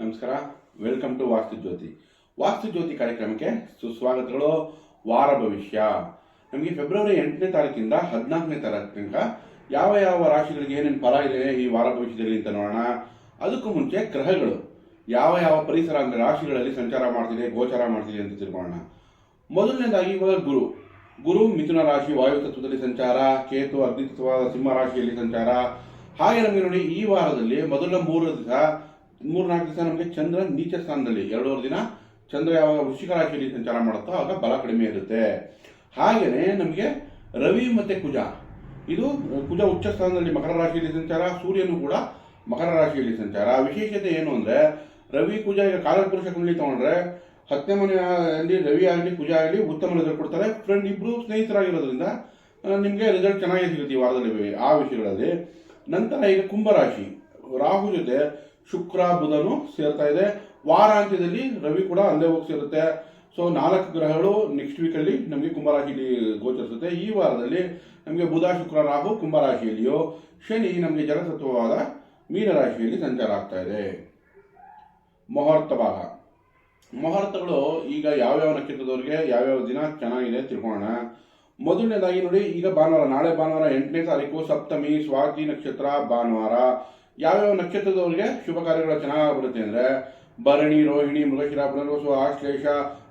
ನಮಸ್ಕಾರ. Welcome to ವಾಸ್ತು ಜ್ಯೋತಿ ವಾಸ್ತು ಜ್ಯೋತಿ ಕಾರ್ಯಕ್ರಮಕ್ಕೆ ಸುಸ್ವಾಗತಗಳು. ವಾರ ಭವಿಷ್ಯ. ನಮಗೆ ಫೆಬ್ರವರಿ ಎಂಟನೇ ತಾರೀಕಿಂದ ಹದಿನಾಲ್ಕನೇ ತಾರೀಕು ತನಕ ಯಾವ ಯಾವ ರಾಶಿಗಳಿಗೆ ಏನೇನು ಫಲ ಇದೆ ಈ ವಾರ ಭವಿಷ್ಯದಲ್ಲಿ ಅಂತ ನೋಡೋಣ. ಅದಕ್ಕೂ ಮುಂಚೆ ಗ್ರಹಗಳು. ಯಾವ ಯಾವ ಪರಿಸರ ಅಂದರೆ ರಾಶಿಗಳಲ್ಲಿ ಸಂಚಾರ ಮಾಡ್ತಿದೆ, ಗೋಚಾರ ಮಾಡ್ತಿದೆ ಅಂತ ತಿಳ್ಕೊಳ್ಳೋಣ. ಮೊದಲನೇದಾಗಿ ಇವಾಗ ಗುರು. ಗುರು ಮಿಥುನ ರಾಶಿ, ವಾಯು ತತ್ವದಲ್ಲಿ ಸಂಚಾರ, ಕೇತು ಅಗ್ನಿತ್ವ ಸಿಂಹ ರಾಶಿಯಲ್ಲಿ ಸಂಚಾರ. ಹಾಗೆ ನಮಗೆ ನೋಡಿ ಈ ವಾರದಲ್ಲಿ ಮೊದಲ ಮೂರು ದಿವಸ ಮೂರ್ನಾಲ್ಕು ದಿವಸ ನಮಗೆ ಚಂದ್ರ ನೀಚ ಸ್ಥಾನದಲ್ಲಿ, ಎರಡೂವರೆ ದಿನ ಚಂದ್ರ ಯಾವಾಗ ವೃಶ್ಚಿಕ ರಾಶಿಯಲ್ಲಿ ಸಂಚಾರ ಮಾಡುತ್ತೋ ಆಗ ಬಲ ಕಡಿಮೆ ಇರುತ್ತೆ. ಹಾಗೆಯೇ ನಮಗೆ ರವಿ ಮತ್ತೆ ಕುಜ. ಇದು ಕುಜ ಉಚ್ಚ ಸ್ಥಾನದಲ್ಲಿ ಮಕರ ರಾಶಿಯಲ್ಲಿ ಸಂಚಾರ, ಸೂರ್ಯನು ಕೂಡ ಮಕರ ರಾಶಿಯಲ್ಲಿ ಸಂಚಾರ. ವಿಶೇಷತೆ ಏನು ಅಂದ್ರೆ, ರವಿ ಕುಜ ಈಗ ಕಾಲಪುರುಷ ಕುಂಡಲಿ ತಗೊಂಡ್ರೆ ಹತ್ತನೇ ಮನೆಯಲ್ಲಿ ರವಿ ಆಗಲಿ, ಕುಜ ಆಗಲಿ ಉತ್ತಮ ರಿಸಲ್ಟ್ ಕೊಡ್ತಾರೆ. ಫ್ರೆಂಡ್ ಇಬ್ರು ಸ್ನೇಹಿತರಾಗಿರೋದ್ರಿಂದ ನಿಮಗೆ ರಿಸಲ್ಟ್ ಚೆನ್ನಾಗಿ ಸಿಗುತ್ತೆ ಈ ವಾರದಲ್ಲಿ ಆ ವಿಷಯಗಳಲ್ಲಿ. ನಂತರ ಈಗ ಕುಂಭರಾಶಿ ರಾಹು ಜೊತೆ ಶುಕ್ರ ಬುಧನು ಸೇರ್ತಾ ಇದೆ. ವಾರಾಂತ್ಯದಲ್ಲಿ ರವಿ ಕೂಡ ಅಲ್ಲೇ ಹೋಗಿ ಸೇರುತ್ತೆ. ಸೊ ನಾಲ್ಕು ಗ್ರಹಗಳು ನೆಕ್ಸ್ಟ್ ವೀಕಲ್ಲಿ ನಮಗೆ ಕುಂಭರಾಶಿಯಲ್ಲಿ ಗೋಚರಿಸುತ್ತೆ. ಈ ವಾರದಲ್ಲಿ ನಮಗೆ ಬುಧ, ಶುಕ್ರ, ರಾಹು ಕುಂಭರಾಶಿಯಲ್ಲಿಯೋ, ಶನಿ ನಮಗೆ ಜಲತತ್ವವಾದ ಮೀನರಾಶಿಯಲ್ಲಿ ಸಂಚಾರ ಆಗ್ತಾ ಇದೆ. ಮುಹೂರ್ತ ಭಾಗ. ಮುಹೂರ್ತಗಳು ಈಗ ಯಾವ್ಯಾವ ನಕ್ಷತ್ರದವ್ರಿಗೆ ಯಾವ್ಯಾವ ದಿನ ಚೆನ್ನಾಗಿದೆ ತಿಳ್ಕೊಳ್ಳೋಣ. ಮೊದಲನೇದಾಗಿ ನೋಡಿ, ಈಗ ಭಾನುವಾರ, ನಾಳೆ ಭಾನುವಾರ ಎಂಟನೇ ತಾರೀಕು ಸಪ್ತಮಿ, ಸ್ವಾತಿ ನಕ್ಷತ್ರ, ಭಾನುವಾರ. ಯಾವ್ಯಾವ ನಕ್ಷತ್ರದವರಿಗೆ ಶುಭ ಕಾರ್ಯಗಳು ಚೆನ್ನಾಗಿ ಬರುತ್ತೆ ಅಂದರೆ ಭರಣಿ, ರೋಹಿಣಿ, ಮೃಗಶಿರ, ಪುನರ್ವಸು, ಆಶ್ಲೇಷ,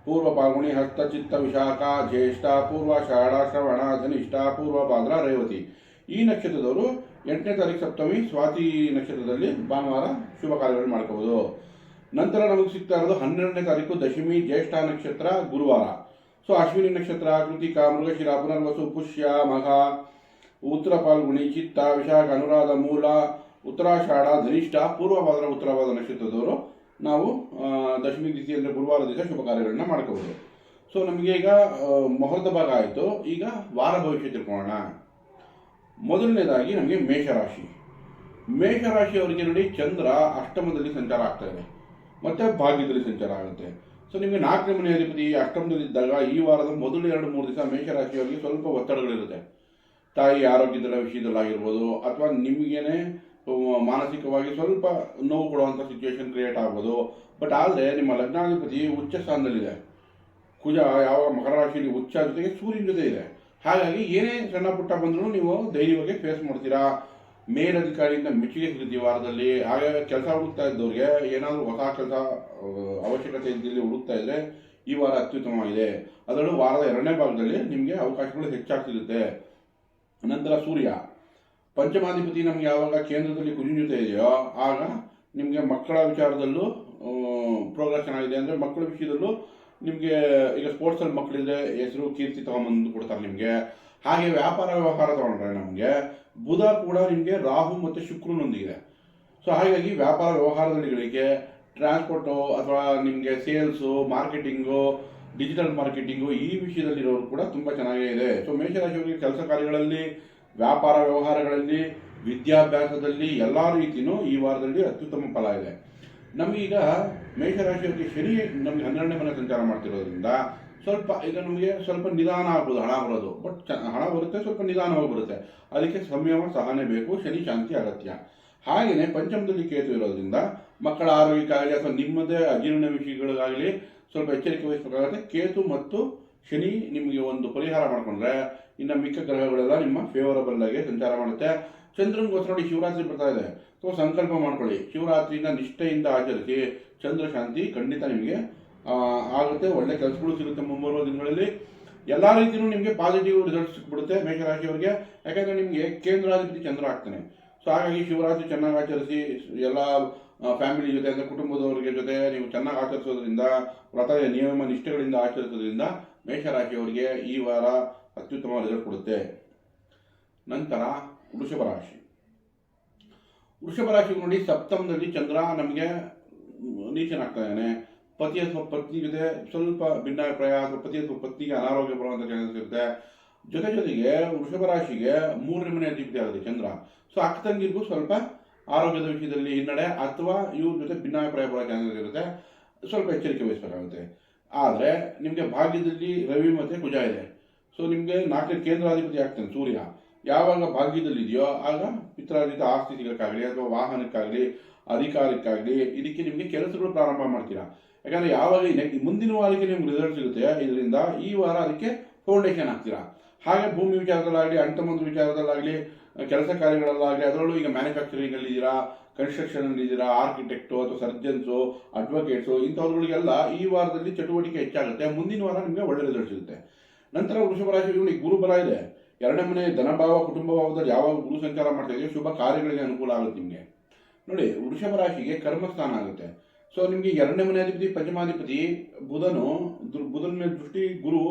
ಪೂರ್ವ ಪಾಲ್ಗುಣಿ, ಹಸ್ತ, ಚಿತ್ತ, ವಿಶಾಖ, ಜ್ಯೇಷ್ಠ, ಪೂರ್ವ ಶಾಢ ಶ್ರವಣ, ಧನಿಷ್ಠ, ಪೂರ್ವ ಭಾದ್ರ ರೇವತಿ. ಈ ನಕ್ಷತ್ರದವರು ಎಂಟನೇ ತಾರೀಕು ಸಪ್ತಮಿ, ಸ್ವಾತಿ ನಕ್ಷತ್ರದಲ್ಲಿ ಭಾನುವಾರ ಶುಭ ಕಾರ್ಯಗಳನ್ನು ಮಾಡ್ಕೋಬಹುದು ನಂತರ ನಮಗೆ ಸಿಗ್ತಾ ಇರೋದು ಹನ್ನೆರಡನೇ ತಾರೀಕು ದಶಮಿ, ಜ್ಯೇಷ್ಠ ನಕ್ಷತ್ರ, ಗುರುವಾರ. ಸೊ, ಅಶ್ವಿನಿ ನಕ್ಷತ್ರ, ಕೃತಿಕ, ಮೃಗಶಿರ, ಪುನರ್ವಸು, ಪುಷ್ಯ, ಮಘ, ಉತ್ತರ ಪಾಲ್ಗುಣಿ, ಚಿತ್ತ, ವಿಶಾಖ, ಅನುರಾಧ, ಮೂಲ ಉತ್ತರಾಷಾಢ ಧನಿಷ್ಠ ಪೂರ್ವಭಾದ್ರ, ಉತ್ತರಭಾದ್ರ ನಕ್ಷತ್ರದವರು ನಾವು ದಶಮಿ ತಿಥಿ ಅಂದರೆ ಗುರುವಾರ ದಿವಸ ಶುಭ ಕಾರ್ಯಗಳನ್ನ ಮಾಡ್ಕೋಬಹುದು ಸೊ ನಮಗೆ ಈಗ ಮುಹೂರ್ತ ಭಾಗ ಆಯಿತು. ಈಗ ವಾರ ಭವಿಷ್ಯ ತಿಳ್ಕೊಳ್ಳೋಣ. ಮೊದಲನೇದಾಗಿ ನಮಗೆ ಮೇಷರಾಶಿ. ಮೇಷರಾಶಿಯವರಿಗೆ ನೋಡಿ ಚಂದ್ರ ಅಷ್ಟಮದಲ್ಲಿ ಸಂಚಾರ ಆಗ್ತಾ ಇದೆ. ಮತ್ತು ಭಾಗ್ಯದಲ್ಲಿ ಸಂಚಾರ ಆಗುತ್ತೆ. ಸೊ ನಿಮಗೆ ನಾಲ್ಕನೇ ಮನೆ ಅಧಿಪತಿ ಅಷ್ಟಮದಲ್ಲಿದ್ದಾಗ ಈ ವಾರದ ಮೊದಲು ಎರಡು ಮೂರು ದಿವಸ ಮೇಷರಾಶಿಯವರಿಗೆ ಸ್ವಲ್ಪ ಒತ್ತಡಗಳಿರುತ್ತೆ. ತಾಯಿ ಆರೋಗ್ಯದ ವಿಷಯದಲ್ಲಾಗಿರ್ಬೋದು, ಅಥವಾ ನಿಮಗೇನೆ ಮಾನಸಿಕವಾಗಿ ಸ್ವಲ್ಪ ನೋವು ಕೊಡುವಂಥ ಸಿಚುವೇಶನ್ ಕ್ರಿಯೇಟ್ ಆಗ್ಬೋದು ಬಟ್ ಆದರೆ ನಿಮ್ಮ ಲಗ್ನಾಧಿಪತಿ ಉಚ್ಚ ಸ್ಥಾನದಲ್ಲಿದೆ. ಕುಜ ಯಾವ ಮಕರ ರಾಶಿಯಲ್ಲಿ ಉಚ್ಚ ಜೊತೆಗೆ ಸೂರ್ಯನ ಜೊತೆ ಇದೆ. ಹಾಗಾಗಿ ಏನೇ ಸಣ್ಣ ಪುಟ್ಟ ಬಂದರೂ ನೀವು ಧೈರ್ಯವಾಗಿ ಫೇಸ್ ಮಾಡ್ತೀರಾ. ಮೇಲಧಿಕಾರಿಯಿಂದ ಮೆಚ್ಚುಗೆ ಸಿಗುತ್ತೆ ವಾರದಲ್ಲಿ. ಹಾಗೆ ಕೆಲಸ ಹುಡುಕ್ತಾ ಇದ್ದವ್ರಿಗೆ ಏನಾದರೂ ಹೊಸ ಕೆಲಸ ಅವಶ್ಯಕತೆ ಇದ್ದಲ್ಲಿ ಹುಡುಕ್ತಾ ಇದ್ದರೆ ಈ ವಾರ ಅತ್ಯುತ್ತಮವಾಗಿದೆ. ಅದರಲ್ಲೂ ವಾರದ ಎರಡನೇ ಭಾಗದಲ್ಲಿ ನಿಮಗೆ ಅವಕಾಶಗಳು ಹೆಚ್ಚಾಗ್ತಿರುತ್ತೆ. ನಂತರ ಸೂರ್ಯ. ಪಂಚಮಾಧಿಪತಿ ನಮ್ಗೆ ಯಾವಾಗ ಕೇಂದ್ರದಲ್ಲಿ ಕುಜಿನ ಜೊತೆ ಇದೆಯೋ ಆಗ ನಿಮಗೆ ಮಕ್ಕಳ ವಿಚಾರದಲ್ಲೂ ಪ್ರೋಗ್ರೆಸ್ ಚೆನ್ನಾಗಿದೆ ಅಂದರೆ ಮಕ್ಕಳ ವಿಷಯದಲ್ಲೂ ನಿಮಗೆ ಈಗ ಸ್ಪೋರ್ಟ್ಸಲ್ಲಿ ಮಕ್ಕಳಿದ್ರೆ ಹೆಸರು, ಕೀರ್ತಿ ತಗೊಂಬಂದು ಕೊಡ್ತಾರೆ ನಿಮಗೆ. ಹಾಗೆ ವ್ಯಾಪಾರ ವ್ಯವಹಾರ ತಗೊಂಡ್ರೆ ನಮಗೆ ಬುಧ ಕೂಡ ನಿಮಗೆ ರಾಹು ಮತ್ತು ಶುಕ್ರನೊಂದಿಗಿದೆ ಸೊ ಹಾಗಾಗಿ ವ್ಯಾಪಾರ ವ್ಯವಹಾರಗಳಿಗೆ ಟ್ರಾನ್ಸ್ಪೋರ್ಟು ಅಥವಾ ನಿಮಗೆ ಸೇಲ್ಸು ಮಾರ್ಕೆಟಿಂಗು ಡಿಜಿಟಲ್ ಮಾರ್ಕೆಟಿಂಗು ಈ ವಿಷಯದಲ್ಲಿರೋರು ಕೂಡ ತುಂಬ ಚೆನ್ನಾಗೇ ಇದೆ. ಸೊ ಮೇಷರಾಶಿಯವರಿಗೆ ಕೆಲಸ ಕಾರ್ಯಗಳಲ್ಲಿ ವ್ಯಾಪಾರ ವ್ಯವಹಾರಗಳಲ್ಲಿ, ವಿದ್ಯಾಭ್ಯಾಸದಲ್ಲಿ ಎಲ್ಲ ರೀತಿಯೂ ಈ ವಾರದಲ್ಲಿ ಅತ್ಯುತ್ತಮ ಫಲ ಇದೆ. ನಮಗೀಗ ಮೇಷರಾಶಿಯಲ್ಲಿ ಶನಿ ನಮಗೆ ಹನ್ನೆರಡನೇ ಮನೆ ಸಂಚಾರ ಮಾಡ್ತಿರೋದ್ರಿಂದ ಸ್ವಲ್ಪ ಈಗ ನಮಗೆ ಸ್ವಲ್ಪ ನಿಧಾನ ಆಗ್ಬೋದು, ಹಣ ಬರೋದು. ಬಟ್ ಹಣ ಬರುತ್ತೆ, ಸ್ವಲ್ಪ ನಿಧಾನವಾಗಿ ಬರುತ್ತೆ. ಅದಕ್ಕೆ ಸಂಯಮ, ಸಹನೆ ಬೇಕು, ಶನಿ ಶಾಂತಿ ಅಗತ್ಯ. ಹಾಗೆಯೇ ಪಂಚಮದಲ್ಲಿ ಕೇತು ಇರೋದ್ರಿಂದ ಮಕ್ಕಳ ಆರೋಗ್ಯಕ್ಕಾಗಲಿ ಅಥವಾ ನಿಮ್ಮದೇ ಅಜೀರ್ಣ ವಿಷಯಗಳಿಗಾಗಲಿ ಸ್ವಲ್ಪ ಎಚ್ಚರಿಕೆ ವಹಿಸಬೇಕಾಗುತ್ತೆ. ಕೇತು ಮತ್ತು ಶನಿ ನಿಮಗೆ ಒಂದು ಪರಿಹಾರ ಮಾಡಿಕೊಂಡ್ರೆ ಇನ್ನು ಮಿಕ್ಕ ಗ್ರಹಗಳೆಲ್ಲ ನಿಮ್ಮ ಫೇವರಬಲ್ ಆಗಿ ಸಂಚಾರ ಮಾಡುತ್ತೆ. ಚಂದ್ರನಿಗೋಸ್ಕರ ನೋಡಿ ಶಿವರಾತ್ರಿ ಬರ್ತಾ ಇದೆ. ಸೊ ಸಂಕಲ್ಪ ಮಾಡ್ಕೊಳ್ಳಿ. ಶಿವರಾತ್ರಿನ ನಿಷ್ಠೆಯಿಂದ ಆಚರಿಸಿ ಚಂದ್ರ ಶಾಂತಿ ಖಂಡಿತ ನಿಮಗೆ ಆಗುತ್ತೆ. ಒಳ್ಳೆ ಕೆಲಸಗಳು ಸಿಗುತ್ತೆ ಮುಂಬರುವ ದಿನಗಳಲ್ಲಿ. ಎಲ್ಲ ರೀತಿಯೂ ನಿಮಗೆ ಪಾಸಿಟಿವ್ ರಿಸಲ್ಟ್ ಸಿಕ್ಬಿಡುತ್ತೆ ಮೇಷರಾಶಿಯವರಿಗೆ. ಯಾಕಂದರೆ ನಿಮಗೆ ಕೇಂದ್ರಾಧಿಪತಿ ಚಂದ್ರ ಆಗ್ತಾನೆ. ಸೊ ಹಾಗಾಗಿ ಶಿವರಾತ್ರಿ ಚೆನ್ನಾಗಿ ಆಚರಿಸಿ, ಎಲ್ಲ ಫ್ಯಾಮಿಲಿ ಜೊತೆ ಅಂದರೆ ಕುಟುಂಬದವರಿಗೆ ಜೊತೆ ನೀವು ಚೆನ್ನಾಗಿ ಆಚರಿಸೋದ್ರಿಂದ, ವ್ರತ, ನಿಯಮ, ನಿಷ್ಠೆಗಳಿಂದ ಆಚರಿಸೋದ್ರಿಂದ ಮೇಷರಾಶಿಯವರಿಗೆ ಈ ವಾರ ಅತ್ಯುತ್ತಮ ರಿಸಲ್ಟ್ ಕೊಡುತ್ತೆ. ನಂತರ ವೃಷಭ ರಾಶಿ. ವೃಷಭ ರಾಶಿ ನೋಡಿ ಸಪ್ತಮದಲ್ಲಿ ಚಂದ್ರ ನಮಗೆ ನೀಚನಾಗ್ತಾ ಇದ್ದಾನೆ. ಪತಿ ಅಥವಾ ಪತ್ನಿ ಜೊತೆ ಸ್ವಲ್ಪ ಭಿನ್ನಾಭಿಪ್ರಾಯ, ಅಥವಾ ಪತಿ ಅಥವಾ ಪತ್ನಿಗೆ ಅನಾರೋಗ್ಯ ಬರುವಂಥ ಚಾನ್ಸಸ್ ಇರುತ್ತೆ. ಜೊತೆ ಜೊತೆಗೆ ವೃಷಭ ರಾಶಿಗೆ ಮೂರನೇ ಮನೆ ಅಧಿಪತಿ ಆಗುತ್ತೆ ಚಂದ್ರ. ಸೊ ಅಕ್ಕ ತಂಗಿಗೂ ಸ್ವಲ್ಪ ಆರೋಗ್ಯದ ವಿಷಯದಲ್ಲಿ ಹಿನ್ನಡೆ, ಅಥವಾ ಇವ್ರ ಜೊತೆ ಭಿನ್ನಾಭಿಪ್ರಾಯ ಬರೋ ಚಾನ್ಸಸ್ ಇರುತ್ತೆ. ಸ್ವಲ್ಪ ಎಚ್ಚರಿಕೆ ವಹಿಸಬೇಕಾಗುತ್ತೆ. ಆದರೆ ನಿಮಗೆ ಭಾಗ್ಯದಲ್ಲಿ ರವಿ ಮತ್ತು ಕುಜ ಇದೆ. ಸೊ ನಿಮಗೆ ನಾಲ್ಕನೇ ಕೇಂದ್ರಾಧಿಪತಿ ಆಗ್ತಾನೆ ಸೂರ್ಯ. ಯಾವಾಗ ಭಾಗ್ಯದಲ್ಲಿ ಇದೆಯೋ ಆಗ ಪಿತ್ರಾರ್ಜಿತ ಆಸ್ತಿ ಸಿಗೋಕ್ಕಾಗಲಿ ಅಥವಾ ವಾಹನಕ್ಕಾಗಲಿ, ಅಧಿಕಾರಕ್ಕಾಗಲಿ, ಇದಕ್ಕೆ ನಿಮಗೆ ಕೆಲಸಗಳು ಪ್ರಾರಂಭ ಮಾಡ್ತೀರಾ. ಯಾಕಂದರೆ ಯಾವಾಗ ಮುಂದಿನ ವಾರಕ್ಕೆ ನಿಮ್ಗೆ ರಿಸಲ್ಟ್ ಸಿಗುತ್ತೆ, ಇದರಿಂದ ಈ ವಾರ ಅದಕ್ಕೆ ಫೌಂಡೇಶನ್ ಹಾಕ್ತೀರಾ. ಹಾಗೆ ಭೂಮಿ ವಿಚಾರದಲ್ಲಾಗಲಿ ಅಂಟಮಂದು ವಿಚಾರದಲ್ಲಾಗಲಿ, ಕೆಲಸ ಕಾರ್ಯಗಳಲ್ಲಾಗಲಿ, ಅದರಲ್ಲೂ ಈಗ ಮ್ಯಾನುಫ್ಯಾಕ್ಚರಿಂಗ್ ಅಲ್ಲಿ ಇದ್ದೀರಾ ಕನ್ಸ್ಟ್ರಕ್ಷನ್ ಇದ್ದೀರಾ ಆರ್ಕಿಟೆಕ್ಟು ಅಥವಾ ಸರ್ಜನ್ಸು ಅಡ್ವೊಕೇಟ್ಸು ಇಂಥವ್ರುಗಳಿಗೆಲ್ಲ ಈ ವಾರದಲ್ಲಿ ಚಟುವಟಿಕೆ ಹೆಚ್ಚಾಗುತ್ತೆ. ಮುಂದಿನ ವಾರ ನಿಮಗೆ ಒಳ್ಳೆ ರಿಸಲ್ಟ್ ಸಿಗುತ್ತೆ. ನಂತರ ವೃಷಭ ರಾಶಿಯಲ್ಲಿ ಗುರುಬಲ ಇದೆ. ಎರಡನೇ ಮನೆ ಧನಭಾವ ಕುಟುಂಬ ಭಾವದಲ್ಲಿ ಯಾವಾಗ ಗುರು ಸಂಚಾರ ಮಾಡ್ತಾ ಶುಭ ಕಾರ್ಯಗಳಿಗೆ ಅನುಕೂಲ ಆಗುತ್ತೆ ನಿಮಗೆ. ನೋಡಿ ವೃಷಭ ರಾಶಿಗೆ ಕರ್ಮಸ್ಥಾನ ಆಗುತ್ತೆ. ಸೊ ನಿಮಗೆ ಎರಡನೇ ಮನೆ ಅಧಿಪತಿ, ಪಂಚಮಾಧಿಪತಿ, ಬುಧನು ಬುಧನ ಮೇಲೆ ದೃಷ್ಟಿ, ಗುರು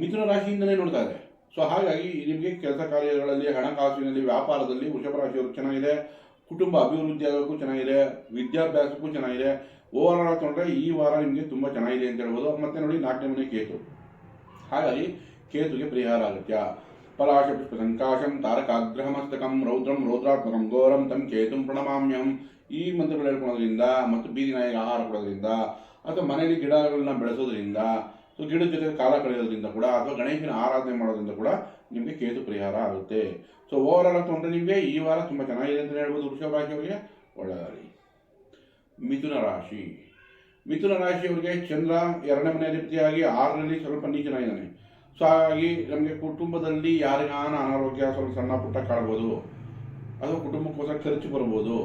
ಮಿಥುನ ರಾಶಿಯಿಂದನೇ ನೋಡ್ತಾ ಇದೆ. ಸೊ ಹಾಗಾಗಿ ನಿಮಗೆ ಕೆಲಸ ಕಾರ್ಯಗಳಲ್ಲಿ, ಹಣಕಾಸಿನಲ್ಲಿ, ವ್ಯಾಪಾರದಲ್ಲಿ ವೃಷಭ ರಾಶಿಯವರು ಚೆನ್ನಾಗಿದೆ. ಕುಟುಂಬ ಅಭಿವೃದ್ಧಿ ಆಗೋಕ್ಕೂ ಚೆನ್ನಾಗಿದೆ, ವಿದ್ಯಾಭ್ಯಾಸಕ್ಕೂ ಚೆನ್ನಾಗಿದೆ. ಓವರ್ ಆಲ್ ತೊಗೊಂಡ್ರೆ ಈ ವಾರ ನಿಮಗೆ ತುಂಬ ಚೆನ್ನಾಗಿದೆ ಅಂತ ಹೇಳ್ಬೋದು. ಮತ್ತೆ ನೋಡಿ ನಾಲ್ಕನೇ ಮನೆ ಕೇತು. ಹಾಗಾಗಿ ಕೇತುಗೆ ಪರಿಹಾರ ಅಗತ್ಯ ಪಲಾಶ ಪುಷ್ಪ ಸಂಕಾಶಂ ತಾರಕಾಗ್ರಹಮಸ್ತಕಂ ರೌದ್ರಂ ರೌದ್ರಾತ್ಮಕಂ ಘೋರಂ ತಂ ಕೇತುಂ ಪ್ರಣಮಾಮ್ಯಂ. ಈ ಮಂತ್ರಗಳು ಹೇಳ್ಕೊಳೋದ್ರಿಂದ ಮತ್ತು ಬೀದಿ ನಾಯಿಗೆ ಆಹಾರ ಕೊಡೋದ್ರಿಂದ ಅಥವಾ ಮನೆಯಲ್ಲಿ ಗಿಡಗಳನ್ನ ಬೆಳೆಸೋದ್ರಿಂದ ಸೊ ಗಿಡದ ಜೊತೆ ಕಾಲ ಕಳೆಯೋದ್ರಿಂದ ಕೂಡ, ಅಥವಾ ಗಣೇಶನ ಆರಾಧನೆ ಮಾಡೋದ್ರಿಂದ ಕೂಡ ನಿಮಗೆ ಕೇತು ಪರಿಹಾರ ಆಗುತ್ತೆ. ಸೊ ಓವರ್ ಆಲ್ ತೊಗೊಂಡ್ರೆ ನಿಮಗೆ ಈ ವಾರ ತುಂಬ ಚೆನ್ನಾಗಿದೆ ಅಂತ ಹೇಳ್ಬೋದು ವೃಷಭ ರಾಶಿಯವರಿಗೆ. ಒಳ್ಳೆಯದಾಗಲಿ ಮಿಥುನ ರಾಶಿ. ಮಿಥುನ ರಾಶಿಯವರಿಗೆ ಚಂದ್ರ ಎರಡನೇ ಮನೆ ಅಧಿಪತಿಯಾಗಿ ಆರರಲ್ಲಿ ಸ್ವಲ್ಪ ನೀಚನಾಗಿದ್ದಾನೆ ಸೊ ಹಾಗಾಗಿ ನಮಗೆ ಕುಟುಂಬದಲ್ಲಿ ಯಾರಿಗಾನ ಅನಾರೋಗ್ಯ ಸ್ವಲ್ಪ ಸಣ್ಣ ಪುಟ್ಟ ಕಾಡ್ಬೋದು ಅಥವಾ ಕುಟುಂಬಕ್ಕೋಸ್ಕರ ಖರ್ಚು ಬರ್ಬೋದು.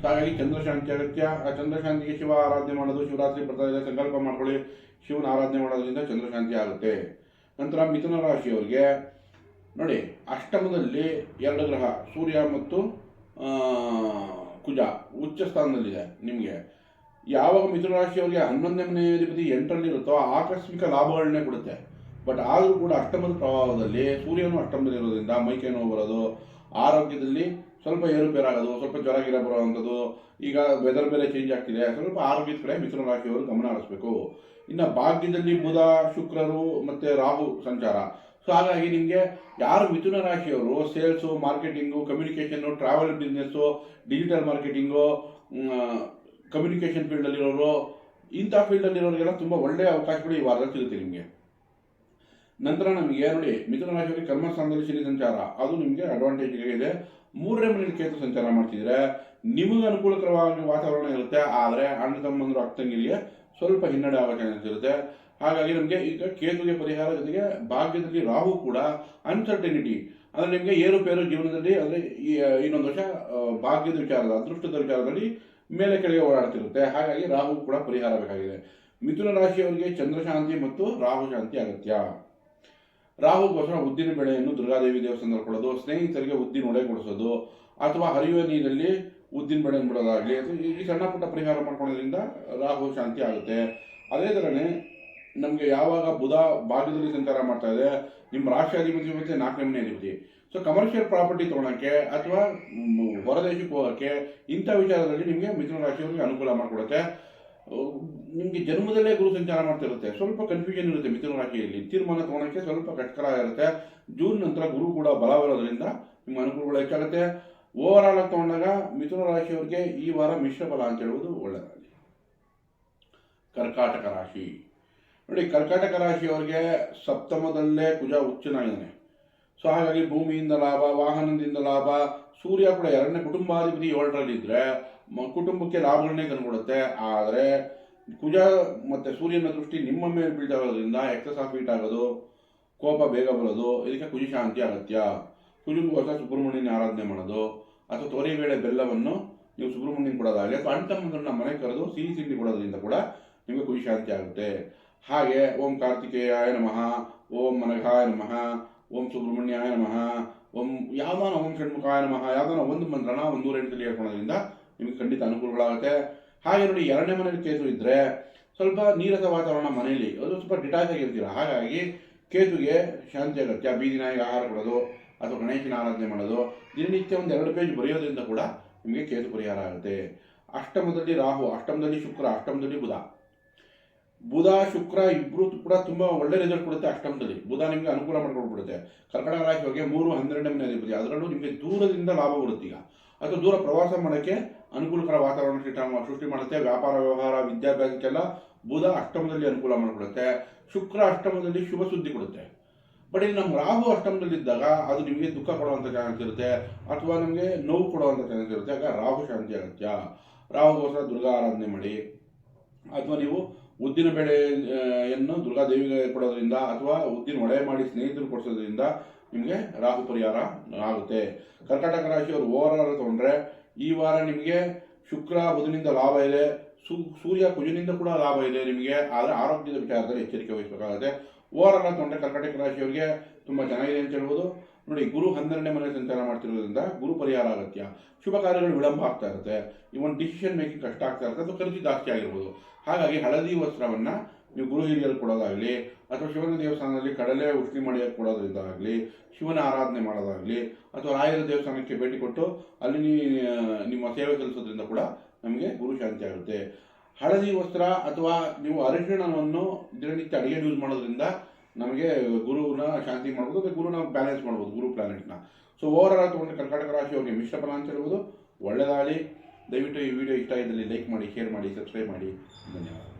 ಸೊ ಹಾಗಾಗಿ ಚಂದ್ರಶಾಂತಿ ಅಗತ್ಯ. ಆ ಚಂದ್ರಶಾಂತಿಗೆ ಶಿವ ಆರಾಧನೆ ಮಾಡೋದು, ಶಿವರಾತ್ರಿ ಬರ್ತಾ ಸಂಕಲ್ಪ ಮಾಡ್ಕೊಳ್ಳಿ. ಶಿವನ ಆರಾಧನೆ ಮಾಡೋದ್ರಿಂದ ಚಂದ್ರಶಾಂತಿ ಆಗುತ್ತೆ. ನಂತರ ಮಿಥುನ ರಾಶಿಯವರಿಗೆ ನೋಡಿ, ಅಷ್ಟಮದಲ್ಲಿ ಎರಡು ಗ್ರಹ, ಸೂರ್ಯ ಮತ್ತು ಕುಜ ಉಚ್ಚ ಸ್ಥಾನದಲ್ಲಿದೆ ನಿಮಗೆ. ಯಾವಾಗ ಮಿಥುನ ರಾಶಿಯವರಿಗೆ ಹನ್ನೊಂದನೇ ಮನೆ ಅಧಿಪತಿ ಎಂಟರಲ್ಲಿರುತ್ತೋ ಆಕಸ್ಮಿಕ ಲಾಭಗಳನ್ನೇ ಕೊಡುತ್ತೆ. ಬಟ್ ಆದರೂ ಕೂಡ ಅಷ್ಟಮದ ಪ್ರಭಾವದಲ್ಲಿ ಸೂರ್ಯನು ಅಷ್ಟಮದಲ್ಲಿ ಇರೋದ್ರಿಂದ ಮೈಕೈ ನೋವು ಬರೋದು, ಆರೋಗ್ಯದಲ್ಲಿ ಸ್ವಲ್ಪ ಏರುಪೇರಾಗೋದು, ಸ್ವಲ್ಪ ಜ್ವರ ಗಿರ ಬರುವಂಥದ್ದು, ಈಗ ವೆದರ್ ಬೇರೆ ಚೇಂಜ್ ಆಗ್ತಿದೆ, ಸ್ವಲ್ಪ ಆರೋಗ್ಯದ ಕಡೆ ಮಿಥುನ ರಾಶಿಯವರು ಗಮನ ಹರಿಸಬೇಕು. ಇನ್ನು ಭಾಗ್ಯದಲ್ಲಿ ಬುಧ, ಶುಕ್ರರು ಮತ್ತು ರಾಹು ಸಂಚಾರ. ಸೊ ಹಾಗಾಗಿ ನಿಮಗೆ ಯಾರು ಮಿಥುನ ರಾಶಿಯವರು sales marketing communication travel business digital marketing communication ಫೀಲ್ಡಲ್ಲಿರೋರು ಇಂಥ ಫೀಲ್ಡಲ್ಲಿರೋರಿಗೆಲ್ಲ ತುಂಬ ಒಳ್ಳೆಯ ಅವಕಾಶಗಳು ಈ ವಾರದಲ್ಲಿ ಸಿಗುತ್ತೆ ನಿಮಗೆ. ನಂತರ ನಮಗೆ ನೋಡಿ, ಮಿಥುನ ರಾಶಿಯವರಿಗೆ ಕರ್ಮಸ್ಥಾನದಲ್ಲಿ ಶನಿ ಸಂಚಾರ. ಅದು ನಿಮಗೆ ಅಡ್ವಾಂಟೇಜ್ ಇದೆ. ಮೂರನೇ ಮನೆಯಲ್ಲಿ ಕೇತು ಸಂಚಾರ ಮಾಡ್ತಿದ್ರೆ ನಿಮಗೆ ಅನುಕೂಲಕರವಾಗಿ ವಾತಾವರಣ ಇರುತ್ತೆ. ಆದರೆ ಅಣ್ಣ ತಮ್ಮಂದರು ಅಕ್ಕಂಗಿರಿಗೆ ಸ್ವಲ್ಪ ಹಿನ್ನಡೆ ಆಗೋ ಚಾನ್ಸ್ ಇರುತ್ತೆ. ಹಾಗಾಗಿ ನಮಗೆ ಈಗ ಕೇತುಗೆ ಪರಿಹಾರ ಜೊತೆಗೆ ಭಾಗ್ಯದಲ್ಲಿ ರಾಹು ಕೂಡ ಅನ್ಸರ್ಟನಿಟಿ ಅಂದರೆ ನಿಮಗೆ ಏರುಪೇರು ಜೀವನದಲ್ಲಿ ಅಂದರೆ ಈ ಇನ್ನೊಂದು ವರ್ಷ ಭಾಗ್ಯದ ವಿಚಾರದ, ಅದೃಷ್ಟದ ವಿಚಾರದಲ್ಲಿ ಮೇಲೆ ಕೆಳಗೆ ಓಡಾಡ್ತಿರುತ್ತೆ. ಹಾಗಾಗಿ ರಾಹು ಕೂಡ ಪರಿಹಾರ ಬೇಕಾಗಿದೆ. ಮಿಥುನ ರಾಶಿಯವರಿಗೆ ಚಂದ್ರಶಾಂತಿ ಮತ್ತು ರಾಹು ಶಾಂತಿ ಅಗತ್ಯ. ರಾಹುಗೋಸ್ಕರ ಉದ್ದಿನ ಬೆಳೆಯನ್ನು ದುರ್ಗಾದೇವಿ ದೇವಸ್ಥಾನದಲ್ಲಿ ಕೊಡೋದು, ಸ್ನೇಹಿತರಿಗೆ ಉದ್ದಿನ ಒಡೆ ಕೊಡಿಸೋದು, ಅಥವಾ ಹರಿಯುವ ನೀರಲ್ಲಿ ಉದ್ದಿನ ಬೆಳೆಯನ್ನು ಬಿಡೋದಾಗಲಿ ಈ ಸಣ್ಣ ಪುಟ್ಟ ಪರಿಹಾರ ಮಾಡ್ಕೊಳ್ಳೋದ್ರಿಂದ ರಾಹು ಶಾಂತಿ ಆಗುತ್ತೆ. ಅದೇ ಥರನೇ ನಮಗೆ ಯಾವಾಗ ಬುಧ ಭಾಗ್ಯದಲ್ಲಿ ಸಂಚಾರ ಮಾಡ್ತಾ ಇದೆ ನಿಮ್ಮ ರಾಶಿ ಅಧಿಪತಿ ಮತ್ತು ನಾಲ್ಕನೇ ಅಧಿಪತಿ. ಸೊ ಕಮರ್ಷಿಯಲ್ ಪ್ರಾಪರ್ಟಿ ತೊಗೊಳಕ್ಕೆ ಅಥವಾ ಹೊರದೇಶಕ್ಕೆ ಹೋಗೋಕ್ಕೆ ಇಂಥ ವಿಚಾರದಲ್ಲಿ ನಿಮಗೆ ಮಿಥುನ ರಾಶಿಯವರಿಗೆ ಅನುಕೂಲ ಮಾಡಿಕೊಡುತ್ತೆ. ನಿಮಗೆ ಜನ್ಮದಲ್ಲೇ ಗುರು ಸಂಚಾರ ಮಾಡ್ತಿರುತ್ತೆ. ಸ್ವಲ್ಪ ಕನ್ಫ್ಯೂಷನ್ ಇರುತ್ತೆ ಮಿಥುನ ರಾಶಿಯಲ್ಲಿ. ತೀರ್ಮಾನ ತೊಗೊಳಕ್ಕೆ ಸ್ವಲ್ಪ ಕಷ್ಟಕರ ಇರುತ್ತೆ. ಜೂನ್ ನಂತರ ಗುರು ಕೂಡ ಬಲ ಬರೋದ್ರಿಂದ ನಿಮ್ಮ ಅನುಕೂಲಗಳು ಹೆಚ್ಚಾಗುತ್ತೆ. ಓವರ್ ಆಲ್ ಆಗಿ ತಗೊಂಡಾಗ ಮಿಥುನ ರಾಶಿಯವರಿಗೆ ಈ ವಾರ ಮಿಶ್ರ ಬಲ ಅಂತ ಹೇಳುವುದು ಒಳ್ಳೆಯದಾಗಲಿ ಕರ್ಕಾಟಕ ರಾಶಿ. ನೋಡಿ, ಕರ್ಕಾಟಕ ರಾಶಿಯವರಿಗೆ ಸಪ್ತಮದಲ್ಲೇ ಕುಜ ಉಚ್ಚನಾಗಿದ್ದಾನೆ ಸೊ ಹಾಗಾಗಿ ಭೂಮಿಯಿಂದ ಲಾಭ, ವಾಹನದಿಂದ ಲಾಭ, ಸೂರ್ಯ ಕೂಡ ಎರಡನೇ ಕುಟುಂಬಾಧಿಪತಿ ಏಳರಲ್ಲಿದ್ದರೆ ಕುಟುಂಬಕ್ಕೆ ಲಾಭಗಳನ್ನೇ ತಂದುಕೊಡುತ್ತೆ ಆದರೆ, ಕುಜ ಮತ್ತು ಸೂರ್ಯನ ದೃಷ್ಟಿ ನಿಮ್ಮ ಮೇಲೆ ಬೀಳ್ತಾಗೋದ್ರಿಂದ ಎಕ್ಸಸ್ ಆಫ್ ಹೀಟ್ ಆಗೋದು, ಕೋಪ ಬೇಗ ಬರೋದು, ಇದಕ್ಕೆ ಕುಜಿ ಶಾಂತಿ ಅಗತ್ಯ. ಹೊಸ ಸುಬ್ರಹ್ಮಣ್ಯನ ಆರಾಧನೆ ಮಾಡೋದು, ಅಥವಾ ತೊರೆಬೇಳೆ ಬೆಲ್ಲವನ್ನು ನೀವು ಸುಬ್ರಹ್ಮಣ್ಯನ ಕೊಡೋದಾಗಲಿ, ಅಥವಾ ಅಂಟಮ್ಮನ ಮನೆ ಕರೆದು, ಸಿಹಿ ತಿಂಡಿ ಕೊಡೋದ್ರಿಂದ ಕೂಡ ನಿಮಗೆ ಕುಜಿ ಶಾಂತಿ ಆಗುತ್ತೆ. ಹಾಗೆ ಓಂ ಕಾರ್ತಿಕೇಯಾಯ ನಮಃ, ಓಂ ಮನಘಾಯ ನಮಃ, ಓಂ ಸುಬ್ರಹ್ಮಣ್ಯಾಯ ನಮಃ, ಓಂ ಯಾವ್ದಾನ ಓಂ ಷಣ್ಮುಖಾಯ ನಮಃ, ಯಾವ್ದಾನ ಒಂದು ಮಂತ್ರನ ಒಂದು ನೂರ ಎಂಟಲ್ಲಿ ಹೇಳ್ಕೊಳೋದ್ರಿಂದ ನಿಮಗೆ ಖಂಡಿತ ಅನುಕೂಲಗಳಾಗುತ್ತೆ. ಹಾಗೆ ನೋಡಿ ಎರಡನೇ ಮನೆಯಲ್ಲಿ ಕೇತು ಇದ್ದರೆ ಸ್ವಲ್ಪ ನೀರಸ ವಾತಾವರಣ ಮನೆಯಲ್ಲಿ, ಅದು ಸ್ವಲ್ಪ ಡಿಟಾಚ್ ಆಗಿರ್ತೀರ ಹಾಗಾಗಿ ಕೇತುಗೆ ಶಾಂತಿ ಅಗತ್ಯ, ಬೀದಿ ನಾಯಿಗೆ ಆಹಾರ ಕೊಡೋದು ಅಥವಾ ಗಣೇಶನ ಆರಾಧನೆ ಮಾಡೋದು, ದಿನನಿತ್ಯ ಒಂದು ಎರಡು ಪೇಜ್ ಬರೆಯೋದ್ರಿಂದ ಕೂಡ ನಿಮಗೆ ಕೇತು ಪರಿಹಾರ ಆಗುತ್ತೆ. ಅಷ್ಟಮದಲ್ಲಿ ರಾಹು, ಅಷ್ಟಮದಲ್ಲಿ ಶುಕ್ರ, ಅಷ್ಟಮದಲ್ಲಿ ಬುಧ. ಬುಧ, ಶುಕ್ರ ಇಬ್ರು ಕೂಡ ತುಂಬಾ ಒಳ್ಳೆ ರಿಸಲ್ಟ್ ಕೊಡುತ್ತೆ ಅಷ್ಟಮದಲ್ಲಿ. ಬುಧ ನಿಮಗೆ ಅನುಕೂಲ ಮಾಡ್ಕೊಡ್ಬಿಡುತ್ತೆ ಕರ್ಕಟಕ ರಾಶಿ ಬಗ್ಗೆ ಮೂರು, ಹನ್ನೆರಡನೇ ಅಧಿಪತಿ. ಅದರಲ್ಲೂ ನಿಮಗೆ ದೂರದಿಂದ ಲಾಭ ಬರುತ್ತೆ ಈಗ. ಅಥವಾ ದೂರ ಪ್ರವಾಸ ಮಾಡೋಕ್ಕೆ ಅನುಕೂಲಕರ ವಾತಾವರಣ ಸೃಷ್ಟಿ- ಮಾಡುತ್ತೆ. ವ್ಯಾಪಾರ, ವ್ಯವಹಾರ, ವಿದ್ಯಾಭ್ಯಾಸಕ್ಕೆಲ್ಲ ಬುಧ ಅಷ್ಟಮದಲ್ಲಿ ಅನುಕೂಲ ಮಾಡಿಕೊಡುತ್ತೆ. ಶುಕ್ರ ಅಷ್ಟಮದಲ್ಲಿ ಶುಭ ಸುದ್ದಿ ಕೊಡುತ್ತೆ. ಬಟ್ ಇಲ್ಲಿ ನಮ್ಮ ರಾಹು ಅಷ್ಟಮದಲ್ಲಿದ್ದಾಗ ಅದು ನಿಮಗೆ ದುಃಖ ಕೊಡುವಂಥ ಚಾನ್ಸ್ ಇರುತ್ತೆ. ಅಥವಾ ನಿಮಗೆ ನೋವು ಕೊಡುವಂಥ ಚಾನ್ಸ್ ಇರುತ್ತೆ. ಆಗ ರಾಹು ಶಾಂತಿ ಅಗತ್ಯ. ರಾಹುಗೋಸ್ಕರ ದುರ್ಗಾ ಆರಾಧನೆ ಮಾಡಿ. ಅಥವಾ ನೀವು ಉದ್ದಿನ ಬೆಳೆಯನ್ನು ದುರ್ಗಾದೇವಿಗೆ ಕೊಡೋದ್ರಿಂದ ಅಥವಾ ಉದ್ದಿನ ಒಡೆ ಮಾಡಿ ಸ್ನೇಹಿತರು ಕೊಡಿಸೋದ್ರಿಂದ ನಿಮಗೆ ರಾಹು ಪರಿಹಾರ ಆಗುತ್ತೆ. ಕರ್ಕಾಟಕ ರಾಶಿಯವರು ಓವರ್ ಆಲ್ ತೊಗೊಂಡ್ರೆ ಈ ವಾರ ನಿಮಗೆ ಶುಕ್ರ, ಬುಧನಿಂದ ಲಾಭ ಇದೆ. ಸೂರ್ಯ ಕುಜನಿಂದ ಕೂಡ ಲಾಭ ಇದೆ ನಿಮಗೆ. ಆದರೆ ಆರೋಗ್ಯದ ವಿಚಾರದಲ್ಲಿ ಎಚ್ಚರಿಕೆ ವಹಿಸಬೇಕಾಗುತ್ತೆ. ಓವರ್ ಆಲ್ ತೊಗೊಂಡ್ರೆ ಕರ್ಕಾಟಕ ರಾಶಿಯವರಿಗೆ ತುಂಬ ಚೆನ್ನಾಗಿದೆ ಅಂತ ಹೇಳ್ಬೋದು. ನೋಡಿ, ಗುರು ಹನ್ನೆರಡನೇ ಮನೆ ಸಂಚಾರ ಮಾಡ್ತಿರೋದ್ರಿಂದ ಗುರು ಪರಿಹಾರ ಅಗತ್ಯ. ಶುಭ ಕಾರ್ಯಗಳು ವಿಳಂಬ ಆಗ್ತಾ ಇರುತ್ತೆ. ಇವನ್ ಡಿಸಿಷನ್ ಮೇಕಿಂಗ್ ಕಷ್ಟ ಆಗ್ತಾ ಇರುತ್ತೆ. ಅಥವಾ ಖರ್ಚು ಜಾಸ್ತಿ ಆಗಿರ್ಬೋದು. ಹಾಗಾಗಿ ಹಳದಿ ವಸ್ತ್ರವನ್ನ ನೀವು ಗುರು ಹಿರಿಯರು ಕೊಡೋದಾಗಲಿ, ಅಥವಾ ಶಿವನ ದೇವಸ್ಥಾನದಲ್ಲಿ ಕಡಲೆ ಉಷ್ಣಿ ಮಾಡಿ ಕೊಡೋದ್ರಿಂದ ಆಗಲಿ ಶಿವನ ಆರಾಧನೆ ಮಾಡೋದಾಗಲಿ, ಅಥವಾ ರಾಯರ ದೇವಸ್ಥಾನಕ್ಕೆ ಭೇಟಿ ಕೊಟ್ಟು ಅಲ್ಲಿ ನಿಮ್ಮ ಸೇವೆ ಸಲ್ಲಿಸೋದ್ರಿಂದ ಕೂಡ ನಮಗೆ ಗುರು ಶಾಂತಿ ಆಗುತ್ತೆ. ಹಳದಿ ವಸ್ತ್ರ ಅಥವಾ ನೀವು ಅರಿಶಿಣವನ್ನು ದಿನನಿತ್ಯ ಅಡುಗೆ ಯೂಸ್ ಮಾಡೋದ್ರಿಂದ ನಮಗೆ ಗುರುನ ಶಾಂತಿ ಮಾಡ್ಬೋದು ಅಥವಾ ಗುರುನ ಬ್ಯಾಲೆನ್ಸ್ ಮಾಡ್ಬೋದು, ಗುರು ಪ್ಲಾನೆಟ್ನ ಸೊ ಓವರ್ ಆಲ್ ತೊಗೊಂಡು ಕರ್ನಾಟಕ ರಾಶಿಯವರಿಗೆ ಮಿಶ್ರ ಫಲ ಅಂತ ಹೇಳ್ಬೋದು ಒಳ್ಳೆಯದಾಗಲಿ ದಯವಿಟ್ಟು ಈ ವಿಡಿಯೋ ಇಷ್ಟ ಇದ್ದಲ್ಲಿ ಲೈಕ್ ಮಾಡಿ ಶೇರ್ ಮಾಡಿ ಸಬ್ಸ್ಕ್ರೈಬ್ ಮಾಡಿ. ಧನ್ಯವಾದ